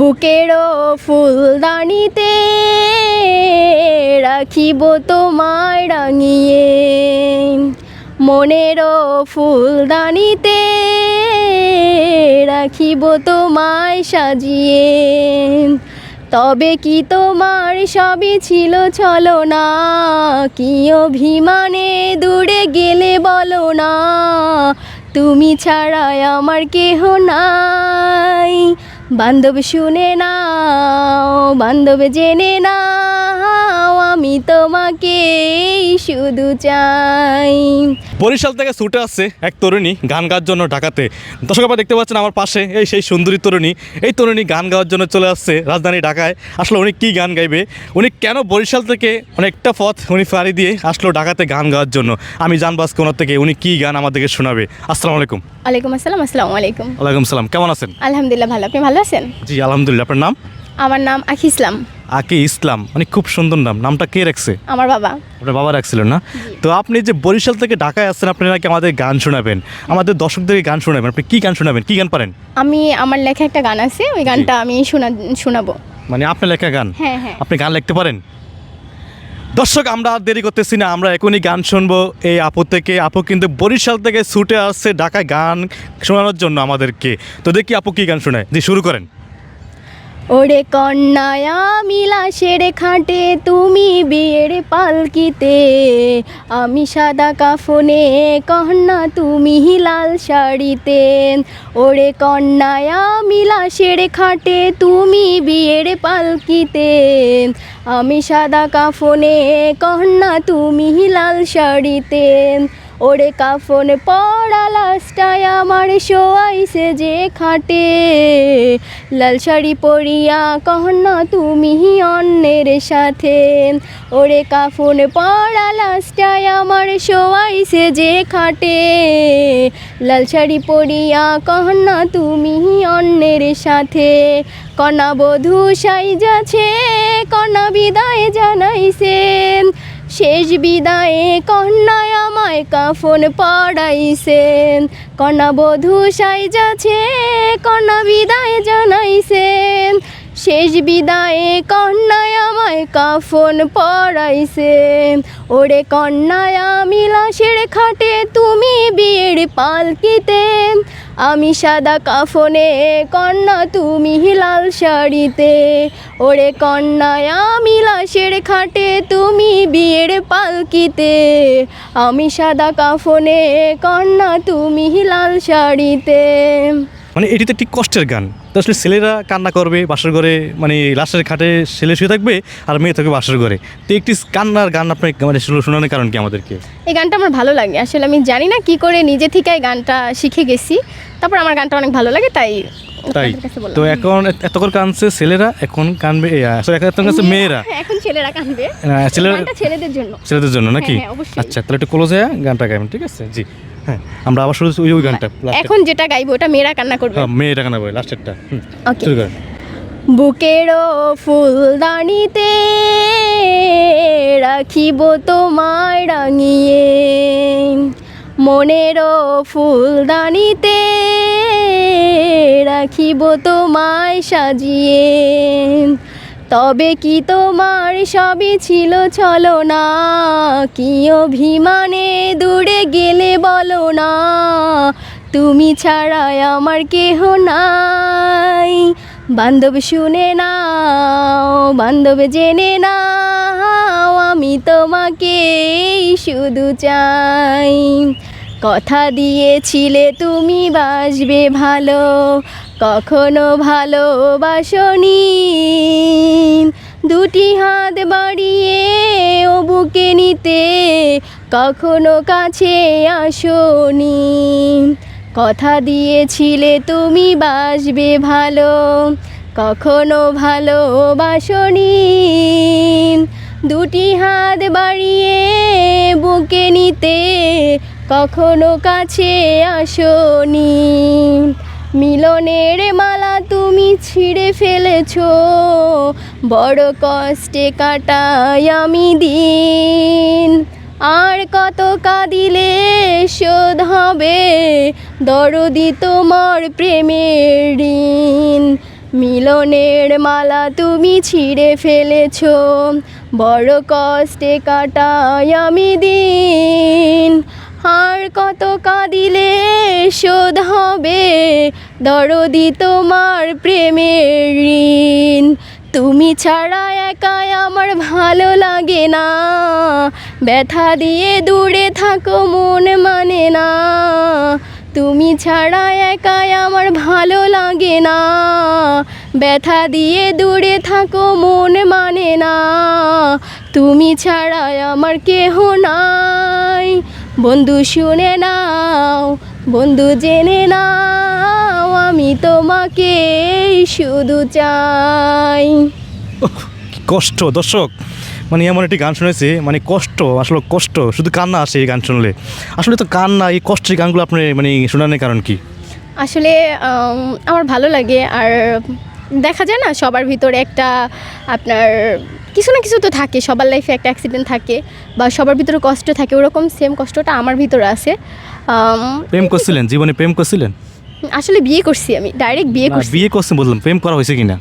বুকেরও ফুলদানিতে রাখিব তোমায় রাঙিয়ে। মনেরও ফুলদানিতে রাখিব তোমায় সাজিয়ে। তবে কি তোমার সবই ছিল ছলো না কি অভিমানে দূরে গেলে বলো না? তুমি ছাড়াই আমার কেহ নাই। বান্ধব শুনে নাও বান্ধব জেনে নাও আমি তোমাকে শুধু চাই। বরিশাল থেকে ছুটে আসছে এক তরুণী গান গাওয়ার জন্য ঢাকাতে। দর্শক আপনারা দেখতে পাচ্ছেন আমার পাশে এই সেই সুন্দরী তরুণী। এই তরুণী গান গাওয়ার জন্য চলে আসছে রাজধানী ঢাকায়। আসলে উনি কী গান গাইবে? উনি কেন বরিশাল থেকে অনেকটা পথ উনি ফাড়ি দিয়ে আসলো ঢাকাতে গান গাওয়ার জন্য? আমি জানব আজকে ওনার থেকে উনি কী গান আমাদেরকে শোনাবে। আসসালামু আলাইকুম। আলাইকুম আসসালাম আসসালামু আলাইকুম। ওয়ালাইকুম সালাম কেমন আছেন? আলহামদুলিল্লাহ ভালো আপনি ভালো? আছেন? জি আলহামদুলিল্লাহ। আপনার নাম? আমার নাম আখি ইসলাম। আকি ইসলাম। মানে খুব সুন্দর নাম। নামটা কে রাখছে? আমার বাবা। আপনার বাবা রাখছিলেন না? তো আপনি যে বরিশাল থেকে ঢাকায় আসছেন আপনি নাকি আমাদের গান শোনাবেন। আমাদের দর্শকদেরকে গান শোনাবেন। আপনি কি গান শোনাবেন? কি গান পারেন? আমি আমার লেখা একটা গান আছে। ওই গানটা আমি শোনা শোনাবো। মানে আপনার লেখা গান? হ্যাঁ হ্যাঁ। আপনি গান লিখতে পারেন? দর্শক, আমরা আর দেরি করতেছি না, আমরা এখনই গান শুনব এই আপু থেকে। আপু কিন্তু বরিশাল থেকে ছুটে আসছে ঢাকায় গান শোনানোর জন্য আমাদেরকে। তো দেখি আপু কি গান শোনায়। জি, শুরু করেন। ওরে কন্যায়া মিলাসের খাটে তুমি বিয়ের পালকিতে। আমি সাদা কাফনে কন্যা, তুমি লাল শাড়িতে। ওরে কন্যায়া মিলাসের খাটে তুমি বিয়ের পালকিতে। আমি সাদা কাফনে কন্যা, তুমি লাল শাড়িতে। ওরে কাফন পড়া লাস্টায় আমার শোয়াইছে যে খাটে। লাল শাড়ি পরিয়া কহনা তুমি অন্যের সাথে। ওরে কাফন পড়া লাস্টায় আমার শোয়াইছে যে খাটে। লাল শাড়ি পরিয়া কহনা তুমি অন্যের সাথে। কনা বধূ সাইজাছে, কনা বিদায় জানাইছে। শেষ বিদায়ে কন্যায় আমায় কাফন পড়াইছেন। কন্যা বধূ সাইজাছে কন্যা বিদায় জানাইছেন শেষ বিদায়ে কন্যায় আমায় কাফন পড়াইছেন ওরে কন্যায়, আমি লাশের খাটে তুমি বিয়ের পালকিতে। আমি সাদা কাফনে কন্যা, তুমি লাল শাড়িতে। ওরে কন্যায়, আমি লাশের খাটে তুমি বিয়ের পালকিতে। আমি সাদা কাফনে কন্যা, তুমি লাল শাড়িতে। মানে এটি তো একটি কষ্টের গান। তো আসলে ছেলেরা কান্না করবে বাসর ঘরে মানে লাশের খাটে ছেলে শুয়ে থাকবে আর মেয়ে থাকবে বাসর ঘরে। তো একটি কান্নার গান আপনার মানে শোনানোর কারণ কি আমাদেরকে? এই গানটা আমার ভালো লাগে। আসলে আমি জানি না কি করে নিজে থেকে গানটা শিখে গেছি। তারপর আমার গানটা অনেক ভালো লাগে তাই তাই? কাছে। তো এখন এত- করে কানছে ছেলেরা এখন কানবে এখন কানছে মেয়েরা। হ্যাঁ, এখন ছেলেরা কানবে হ্যাঁ, ছেলেরা ছেলেদের জন্য। ছেলেদের জন্য নাকি? হ্যাঁ, হ্যাঁ। আচ্ছা তাহলে একটু ক্লোজ হয়ে গানটা গাইবেন ঠিক আছে? জি। হ্যাঁ আমরা আবার শুরু ওই ওই গানটা এখন যেটা গাইবো ওটা মেয়েরা কান্না করবে। হ্যাঁ, মেয়েটা গান বই লাস্টেরটা ওকে শুরু করেন বুকেরও ফুলদানিতে রাখিব তোমায় রাঙিয়ে। মনেরও ফুলদানিতে রাখিব তোমায় সাজিয়ে। তবে কি তোমার সবই ছিল ছলো না কি অভিমানে দূরে গেলে বলো না? তুমি ছাড়াই আমার কেহ নাই। বান্ধব শুনে নাও, বান্ধব জেনে নাও, আমি তোমাকে শুধু চাই। কথা দিয়েছিলে তুমি বাসবে ভালো, কখনো ভালোবাসনি দুটি হাত বাড়িয়ে ও বুকে নিতে কখনো কাছে আসনি কথা দিয়েছিলে তুমি বাসবে ভালো, কখনো ভালোবাসনি দুটি হাত বাড়িয়ে বুকে নিতে কখনো কাছে আসনি। মিলনের মালা তুমি ছিঁড়ে ফেলেছো। বড় কষ্টে কাটাই আমি দিন। আর কত কাঁদিলে শোধ হবে দরদি তোমার প্রেমের ঋণ। মিলনের মালা তুমি ছিঁড়ে ফেলেছ। বড় কষ্টে কাটাই আমি দিন। আর কত কাঁদিলে শোধ হবে? দরদি তোমার প্রেমের ঋণ। তুমি ছাড়া একাই আমার ভালো লাগে না। ব্যথা দিয়ে দূরে থাকো, মন মানে না। তুমি ছাড়া একাই আমার ভালো লাগে না। ব্যথা দিয়ে দূরে থাকো, মন মানে না। তুমি ছাড়া আমার কেহ নাই। বন্ধু শুনে নাও বন্ধু জেনে নাও আমি তোমাকে শুধু চাই। কষ্ট দর্শক। মানে এমন একটি গান শুনেছি মানে কষ্ট আসলে কষ্ট শুধু কান্না আসে এই গান শুনলে। আসলে তো কান্না এই কষ্টের গানগুলো আপনি মানে শোনানোর কারণ কি? আসলে আমার ভালো লাগে আর দেখা যায় না সবার ভিতরে একটা আপনার কিছু না কিছু তো থাকে সবার লাইফে একটা অ্যাক্সিডেন্ট থাকে বা সবার ভিতরে কষ্ট থাকে ওরকম সেম কষ্টটা আমার ভিতরে আছে। প্রেম করছিলেন? জীবনে প্রেম করছিলেন? আসলে বিয়ে করছি আমি ডাইরেক্ট বিয়ে করছি। বিয়ে করছি বললাম প্রেম করা হয়েছে কিনা?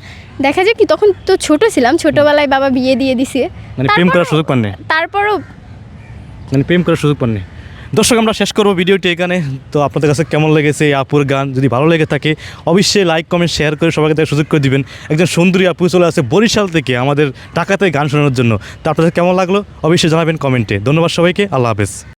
দেখা যায় কি তখন তো ছোট ছিলাম ছোটবেলায় বাবা বিয়ে দিয়ে দিছে। মানে প্রেম করার সুযোগ পাননি? তারপরও মানে প্রেম করার সুযোগ পাননি? দর্শক, আমরা শেষ করব ভিডিওটি এখানে। তো আপনাদের কাছে কেমন লেগেছে এই আপুর গান? যদি ভালো লেগে থাকে, অবশ্যই লাইক কমেন্ট শেয়ার করে সবাইকে তাকে সুযোগ করে দিবেন। একজন সুন্দরী আপু চলে আসে বরিশাল থেকে আমাদের টাকাতে গান শোনানোর জন্য। তো আপনাদের কেমন লাগল? অবশ্যই জানাবেন কমেন্টে ধন্যবাদ সবাইকে। আল্লাহ হাফেজ।